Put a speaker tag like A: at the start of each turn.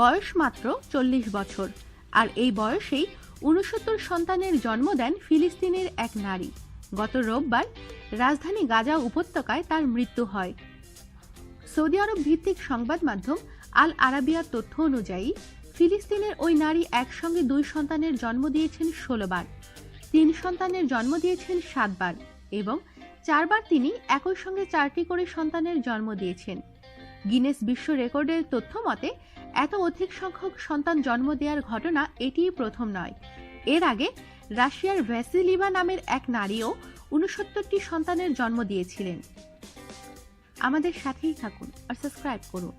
A: বয়স মাত্র চল্লিশ বছর। আর এই বয়সেই উনসত্তর সন্তানের জন্ম দেন ফিলিস্তিনের এক নারী। গত রোববার রাজধানী গাজা উপত্যকায় তার মৃত্যু হয়। সৌদি আরব ভিত্তিক সংবাদ মাধ্যম আল আরাবিয়ার তথ্য অনুযায়ী, ফিলিস্তিনের ওই নারী একসঙ্গে দুই সন্তানের জন্ম দিয়েছেন ষোলোবার তিন সন্তানের জন্ম দিয়েছেন সাতবার এবং চারবার তিনি একই সঙ্গে চারটি করে সন্তানের জন্ম দিয়েছেন। গিনেস বিশ্ব রেকর্ডের তথ্য মতে এত অধিক সংখ্যক সন্তান জন্ম দেওয়ার ঘটনা এটিই প্রথম নয়। এর আগে রাশিয়ার ভ্যাসিলিভা নামের এক নারীও উনসত্তরটি সন্তানের জন্ম দিয়েছিলেন। আমাদের সাথেই থাকুন আর সাবস্ক্রাইব করুন।